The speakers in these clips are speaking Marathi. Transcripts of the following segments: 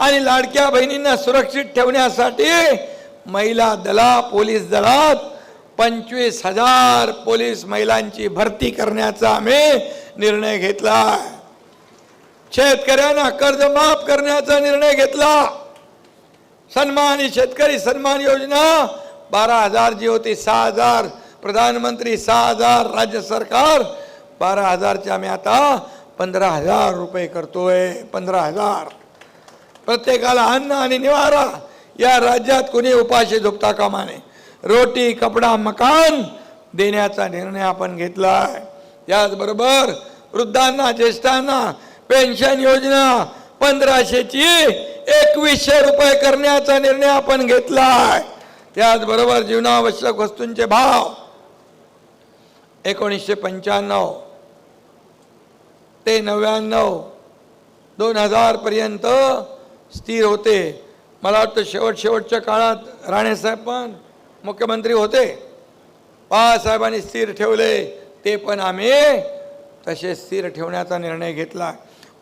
आणि लाडक्या बहिणींना सुरक्षित ठेवण्यासाठी महिला दला पोलीस दलात पंचवीस हजार पोलीस महिलांची भरती करण्याचा आम्ही निर्णय घेतला. शेतकऱ्यांना कर्ज माफ करण्याचा निर्णय घेतला. सन्मान शेतकरी सन्मान योजना बारा हजार जी होती सहा हजार. प्रधानमंत्री सहा हजार राज्य सरकार बारा हजारच्या आम्ही आता पंधरा हजार रुपये करतोय पंधरा हजार. प्रत्येकाला अन्न आणि निवारा या राज्यात कुणी उपाशी झोपता कामा नये. रोटी कपडा मकान देण्याचा निर्णय आपण घेतलाय. याचबरोबर वृद्धांना ज्येष्ठांना पेन्शन योजना पंधराशेची एकवीसशे रुपये करण्याचा निर्णय आपण घेतलाय. त्याचबरोबर जीवनावश्यक वस्तूंचे भाव एकोणीसशे पंच्याण्णव ते नव्याण्णव दोन हजार पर्यंत स्थिर होते. मला वाटतं शेवट शेवटच्या काळात राणेसाहेब पण मुख्यमंत्री होते. बाळासाहेबांनी स्थिर ठेवले ते पण आम्ही तसे स्थिर ठेवण्याचा निर्णय घेतला.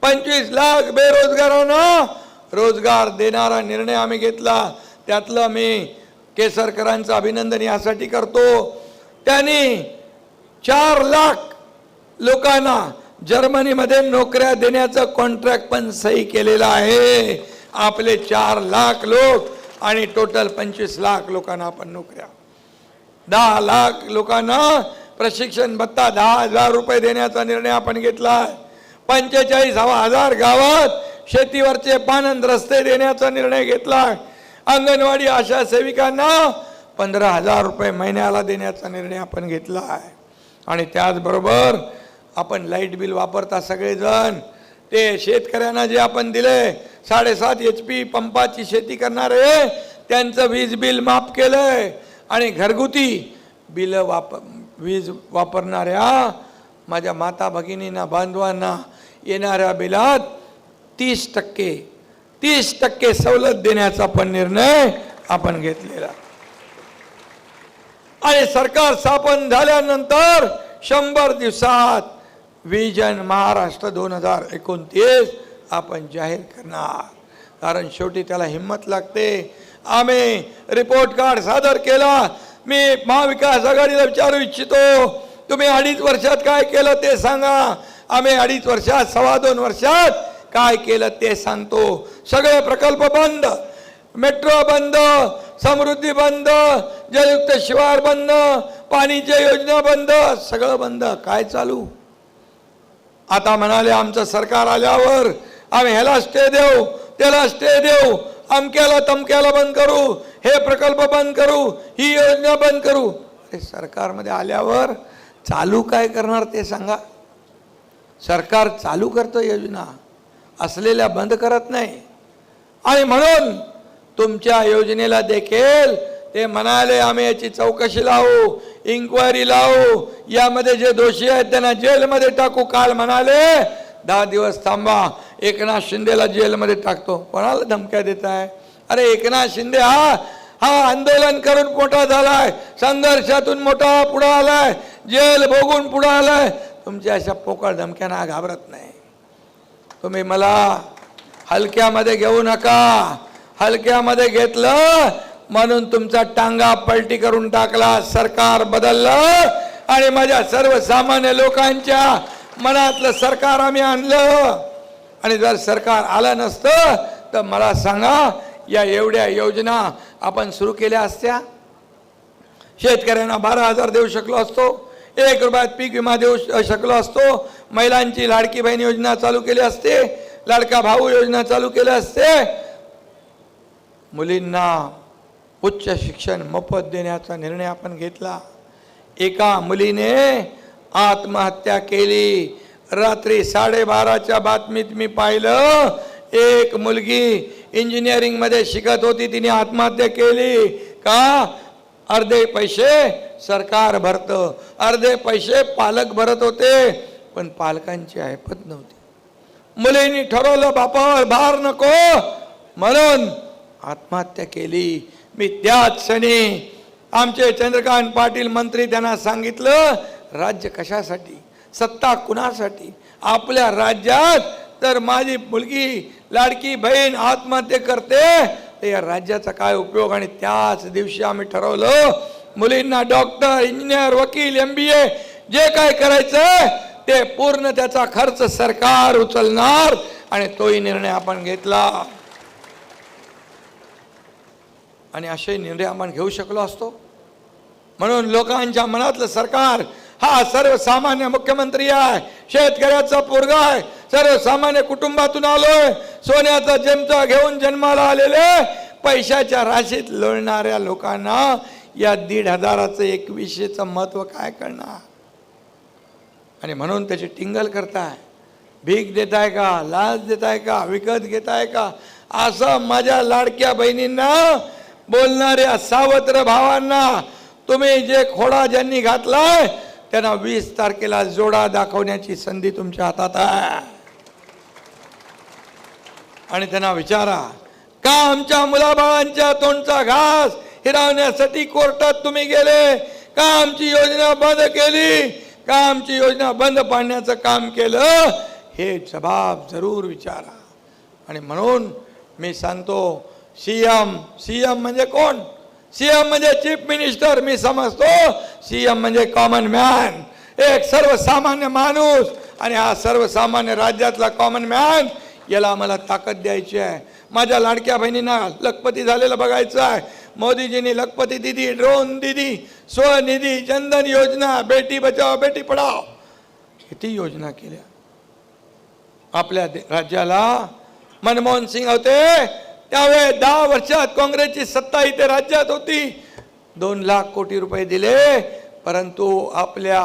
पंचवीस लाख बेरोजगारांना रोजगार देणारा निर्णय आम्ही घेतला. त्यातलं मी केसरकरांचं अभिनंदन यासाठी करतो. त्यांनी चार लाख लोकांना जर्मनीमध्ये नोकऱ्या देण्याचं कॉन्ट्रॅक्ट पण सही केलेलं आहे. आपले चार लाख लोक आणि टोटल पंचवीस लाख लोकांना आपण नोकऱ्या. दहा लाख लोकांना प्रशिक्षण भत्ता दहा हजार रुपये देण्याचा निर्णय आपण घेतला. पंचेचाळीस हवा हजार गावात शेतीवरचे पानंद रस्ते देण्याचा निर्णय घेतला. अंगणवाडी आशा सेविकांना पंधरा हजार रुपये महिन्याला देण्याचा निर्णय आपण घेतला आहे. आणि त्याचबरोबर आपण लाइट बिल वापरता सगळेजण ते शेतकऱ्यांना जे आपण दिले साडेसात एच पी पंपाची शेती करणारे त्यांचं वीज बिल माफ केलंय आणि घरगुती बिल वाप वीज वापरणाऱ्या माझ्या माता भगिनींना बांधवांना येणाऱ्या बिलात तीस टक्के तीस टक्के सवलत देण्याचा पण निर्णय आपण घेतलेला. आणि सरकार स्थापन झाल्यानंतर शंभर दिवसात विजन महाराष्ट्र दोन हजार एकोणतीस आपण जाहीर करणार. कारण शेवटी त्याला हिंमत लागते. आम्ही रिपोर्ट कार्ड सादर केला. मी महाविकास आघाडीला विचारू इच्छितो. तुम्ही अडीच वर्षात काय केलं ते सांगा. आम्ही अडीच वर्षात सव्वा दोन वर्षात काय केलं ते सांगतो. सगळे प्रकल्प बंद. मेट्रो बंद समृद्धी बंद जलयुक्त शिवार बंद पाणीच्या योजना बंद सगळं बंद. काय चालू? आता म्हणाले आमचं सरकार आल्यावर आम्ही ह्याला स्टे देऊ त्याला स्टे देऊ अमक्याला तमक्याला बंद करू हे प्रकल्प बंद करू ही योजना बंद करू. अरे सरकारमध्ये आल्यावर चालू काय करणार ते सांगा. सरकार चालू करतं योजना असलेल्या बंद करत नाही. आणि म्हणून तुमच्या योजनेला देखील ते म्हणाले आम्ही याची चौकशी लावू. इन्क्वायरी लावू. यामध्ये जे दोषी आहेत त्यांना जेलमध्ये टाकू. काल म्हणाले दहा दिवस थांबा. एकनाथ शिंदेला जेलमध्ये टाकतो. कोणाला धमक्या देत आहे अरे एकनाथ शिंदे हा हा आंदोलन करून मोठा झालाय. संघर्षातून मोठा पुढं आलाय. जेल भोगून पुढं आलाय. तुमच्या अशा पोकळ धमक्यांना घाबरत नाही. तुम्ही मला हलक्यामध्ये घेऊ नका. हलक्यामध्ये घेतलं म्हणून तुमचा टांगा पलटी करून टाकला सरकार बदललं आणि माझ्या सर्वसामान्य लोकांच्या मनातलं सरकार आम्ही आणलं. आणि जर सरकार आलं नसतं तर मला सांगा या एवढ्या योजना आपण सुरू केल्या असत्या? शेतकऱ्यांना बारा हजार देऊ शकलो असतो एक रुपयात पीक विमा देऊ शकलो असतो महिलांची लाडकी बहीण योजना चालू केली असते लाडका भाऊ योजना चालू केली असते. मुलींना उच्च शिक्षण मोफत देण्याचा निर्णय आपण घेतला. एका मुलीने आत्महत्या केली. रात्री साडेबाराच्या बातमीत मी पाहिलं एक मुलगी इंजिनिअरिंगमध्ये शिकत होती तिने आत्महत्या केली. का? अर्धे पैसे सरकार भरतं. अर्धे पैसे पालक भरत होते पण पालकांची ऐपत नव्हती. मुलींनी ठरवलं बापावर भार नको. म्हणून आत्महत्या केली. मी त्याच क्षणी आमचे चंद्रकांत पाटील मंत्री त्यांना सांगितलं राज्य कशासाठी? सत्ता कुणासाठी? आपल्या राज्यात तर माझी मुलगी लाडकी बहीण आत्महत्या करते तर या राज्याचा काय उपयोग? आणि त्याच दिवशी आम्ही ठरवलं मुलींना डॉक्टर इंजिनियर वकील एम बी ए जे काय करायचं ते पूर्ण त्याचा खर्च सरकार उचलणार आणि तोही निर्णय आपण घेतला. आणि असे निर्णय आपण घेऊ शकलो असतो. म्हणून लोकांच्या मनातलं सरकार हा सर्वसामान्य मुख्यमंत्री आहे शेतकऱ्याचा पोरगा आहे सर्वसामान्य कुटुंबातून आलोय सोन्याचा जन्मचा घेऊन जन्माला आलेले पैशाच्या राशीत लोळणाऱ्या लोकांना या दीड हजाराचं एकवीसशेचं महत्त्व काय कळणार आणि म्हणून त्याची टिंगल करताय. भीक देताय का? लाच देताय का? विकत घेताय का? असं माझ्या लाडक्या बहिणींना बोलणाऱ्या सावत्र भावांना तुम्ही जे खोडा ज्यांनी घातलाय त्यांना वीस तारखेला जोडा दाखवण्याची संधी तुमच्या हातात आहे. आणि त्यांना विचारा का आमच्या मुलाबाळांच्या तोंडचा घास हिरावण्यासाठी कोर्टात तुम्ही गेले? का आमची योजना बंद केली? का आमची योजना बंद पाडण्याचं काम केलं? हे जबाब जरूर विचारा. आणि म्हणून मी सांगतो सीएम सीएम म्हणजे कोण? सीएम म्हणजे चीफ मिनिस्टर मी समजतो. सीएम म्हणजे कॉमन मॅन एक सर्वसामान्य माणूस आणि हा सर्वसामान्य राज्यातला कॉमन मॅन याला आम्हाला ताकद द्यायची आहे. माझ्या लाडक्या बहिणींना लखपती झालेलं बघायचं आहे. मोदीजींनी लखपती दिदी ड्रोन दिदी स्वनिधी जनधन योजना बेटी बचाव बेटी पढाव किती योजना केल्या? आपल्या राज्याला मनमोहन सिंग होते. त्यावेळेस दहा वर्षात काँग्रेसची सत्ता इथे राज्यात होती. दोन लाख कोटी रुपये दिले परंतु आपल्या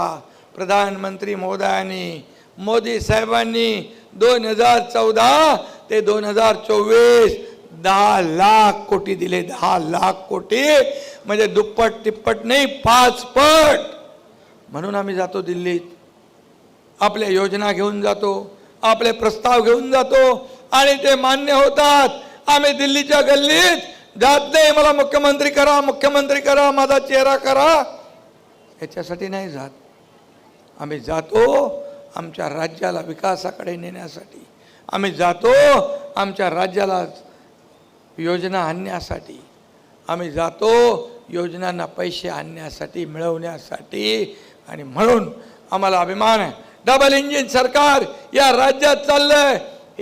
प्रधानमंत्री मोदयांनी मोदी साहेबांनी दोन हजार चौदा ते दोन हजार चोवीस दहा लाख कोटी दिले. दहा लाख कोटी म्हणजे दुप्पट तिप्पट नाही पाच पट म्हणून आम्ही जातो दिल्लीत. आपल्या योजना घेऊन जातो आपले प्रस्ताव घेऊन जातो आणि ते मान्य होतात. आम्ही दिल्लीच्या गल्लीत. जात नाही मला मुख्यमंत्री करा मुख्यमंत्री करा माझा चेहरा करा. याच्यासाठी नाही जात. आम्ही जातो आमच्या राज्याला विकासाकडे नेण्यासाठी. आम्ही जातो आमच्या राज्याला योजना आणण्यासाठी. आम्ही जातो योजनांना पैसे आणण्यासाठी मिळवण्यासाठी. आणि म्हणून आम्हाला अभिमान आहे. डबल इंजिन सरकार या राज्यात चाललंय.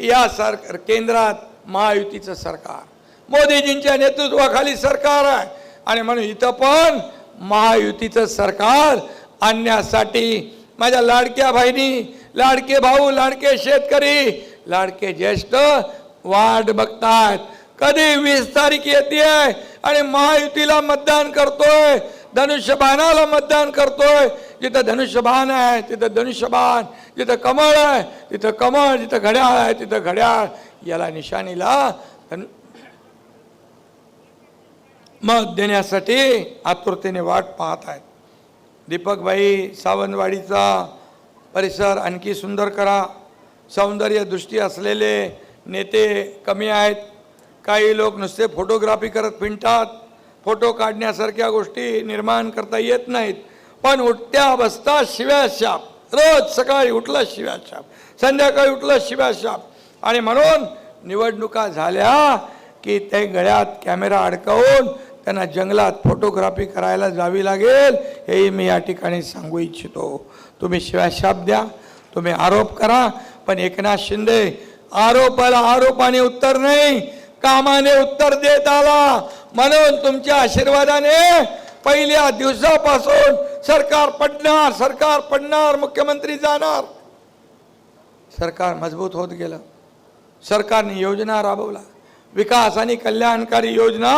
या सरकार केंद्रात महायुतीचं सरकार. मोदीजींच्या नेतृत्वाखाली सरकार आहे. आणि म्हणून इथं पण महायुतीचं सरकार आणण्यासाठी माझ्या लाडक्या बहिणी लाडके भाऊ लाडके शेतकरी लाडके ज्येष्ठ वाट बघतात कधी वीस तारीख येते आणि महायुतीला मतदान करतोय? धनुष्यबाणाला मतदान करतोय. जिथं धनुष्यबाण आहे तिथं धनुष्यबाण. जिथं कमळ आहे तिथं कमळ. जिथं घड्याळ आहे तिथं घड्याळ. याला निशाणीला धनु मत देण्यासाठी आतुरतेने वाट पाहत आहेत. दीपकबाई सावंतवाडीचा परिसर आणखी सुंदर करा. सौंदर्य दृष्टी असलेले नेते कमी आहेत. काही लोक नुसते फोटोग्राफी करत फिरतात फोटो काढण्यासारख्या गोष्टी निर्माण करता येत नाहीत. पण उठत्या बसता शिव्या शाप रोज सकाळी उठला शिव्या शाप संध्याकाळी उठलं शिव्या शाप आणि म्हणून निवडणुका झाल्या की ते गळ्यात कॅमेरा अडकवून त्यांना जंगलात फोटोग्राफी करायला जावी लागेल हेही मी या ठिकाणी सांगू इच्छितो. तुम्ही शिवाशाप द्या तुम्ही आरोप करा पण एकनाथ शिंदे आरोपाला आरोपाने उत्तर नाही कामाने उत्तर देत आला. म्हणून तुमच्या आशीर्वादाने पहिल्या दिवसापासून सरकार पडणार सरकार पडणार मुख्यमंत्री जाणार. सरकार मजबूत होत गेलं. सरकारने योजना राबवला विकास आणि कल्याणकारी योजना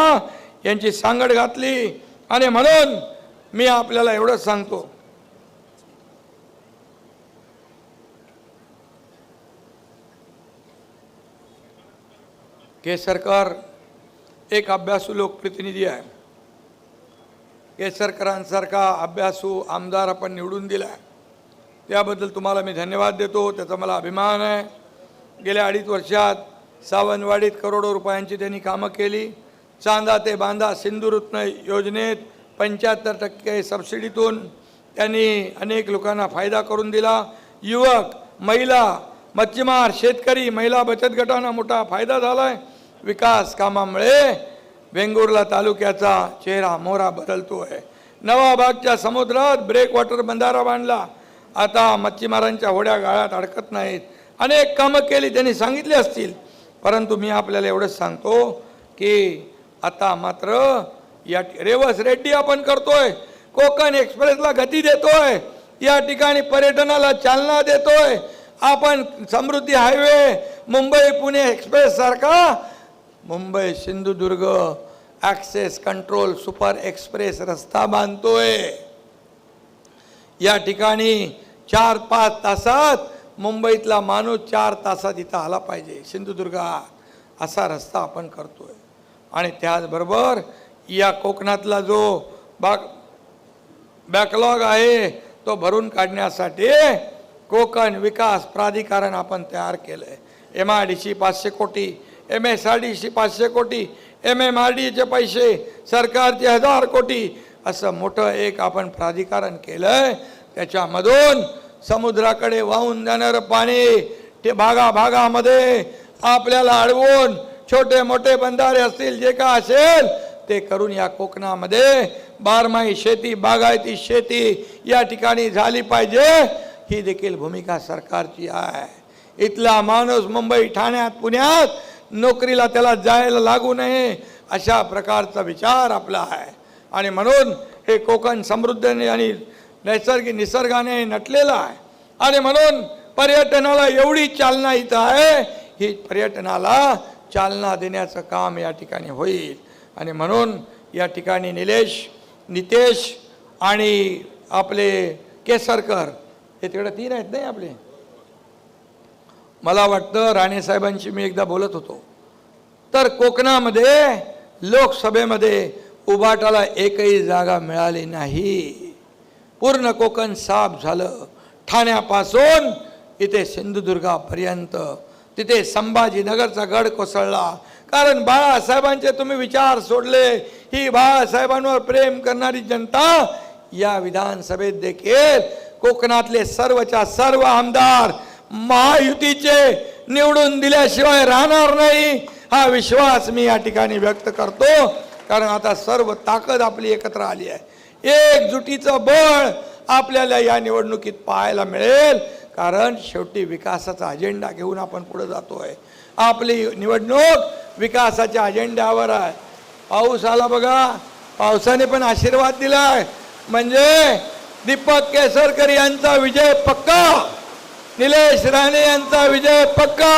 यांची सांगड घातली. आणि म्हणून मी आपल्याला एवढंच सांगतो. के सरकार एक अभ्यासू लोकप्रतिनिधी आहे. केसरकरांसारखा अभ्यासू आमदार आपण निवडून दिला त्याबद्दल तुम्हाला मी धन्यवाद देतो. त्याचा मला अभिमान आहे. गेल्या अडीच वर्षात सावंतवाडीत करोडो रुपयांची त्यांनी कामं केली. चांदा ते बांधा सिंधुरत्न योजनेत पंच्याहत्तर टक्के सबसिडीतून त्यांनी अनेक लोकांना फायदा करून दिला. युवक महिला मच्छीमार शेतकरी महिला बचत गटांना मोठा फायदा झाला आहे विकास कामामुळे वेंगुर्ला तालुक्याचा चेहरा मोहरा आहे नवाबागच्या समुद्रात ब्रेक वॉटर बंधारा बांधला. आता मच्छीमारांच्या होड्या गाळ्यात अडकत नाहीत. अनेक कामं केली त्यांनी सांगितली असतील. परंतु मी आपल्याला एवढंच सांगतो की आता मात्र या रेवस रेड्डी आपण करतोय. कोकण एक्सप्रेसला गती देतोय. या ठिकाणी पर्यटनाला चालना देतोय. आपण समृद्धी हायवे मुंबई पुणे एक्सप्रेस सारखा Mumbai Sindhudurg access control super express रस्ता बांधतोय. या ठिकाणी चार पाच तासात मुंबईतला माणूस चार तासात इथं आला पाहिजे सिंधुदुर्गात. असा रस्ता आपण करतोय. आणि त्याचबरोबर या कोकणातला जो बाग बॅकलॉग आहे तो भरून काढण्यासाठी कोकण विकास प्राधिकरण आपण तयार केलं आहे एम आय डी सी पाचशे कोटी M S R D C पाचशे कोटी एम एम आर डीचे पैसे सरकारचे हजार कोटी असं मोठं एक आपण प्राधिकरण केलं आहे त्याच्यामधून समुद्राकडे वाहून जाणारं पाणी ते भागा भागामध्ये आपल्याला अडवून छोटे मोठे बंधारे असतील जे का असेल ते करून या कोकणामध्ये बारमाही शेती बागायती शेती या ठिकाणी झाली पाहिजे. ही देखील भूमिका सरकारची आहे. इथला माणूस मुंबई ठाण्यात पुण्यात नोकरीला त्याला जायला लागू नये अशा प्रकारचा विचार आपला आहे. आणि म्हणून हे कोकण समृद्धने आणि नैसर्गिक निसर्गाने नटलेलं आहे. आणि म्हणून पर्यटनाला एवढी चालना इथं आहे ही पर्यटनाला चालना देण्याचं काम या ठिकाणी होईल. आणि म्हणून या ठिकाणी निलेश नितेश आणि आपले केसरकर हे तिकडे तीन आहेत नाही आपले? मला वाटतं राणेसाहेबांशी मी एकदा बोलत होतो. तर कोकणामध्ये लोकसभेमध्ये उबाटाला एकही जागा मिळाली नाही. पूर्ण कोकण साफ झालं. ठाण्यापासून इथे सिंधुदुर्गापर्यंत तिथे संभाजीनगरचा गड कोसळला. कारण बाळासाहेबांचे तुम्ही विचार सोडले. ही बाळासाहेबांवर प्रेम करणारी जनता या विधानसभेत देखील कोकणातले सर्वच्या सर्व आमदार महायुतीचे निवडून दिल्याशिवाय राहणार नाही हा विश्वास मी या ठिकाणी व्यक्त करतो. कारण आता सर्व ताकद आपली एकत्र आली आहे. एकजुटीचं बळ आपल्याला या निवडणुकीत पाहायला मिळेल. कारण शेवटी विकासाचा अजेंडा घेऊन आपण पुढे आहे आपली निवडणूक विकासाच्या अजेंड्यावर आहे. पाऊस आला बघा. पावसाने पण आशीर्वाद दिलाय. म्हणजे दीपक केसरकर यांचा विजय पक्का. निलेश राणे यांचा विजय पक्का.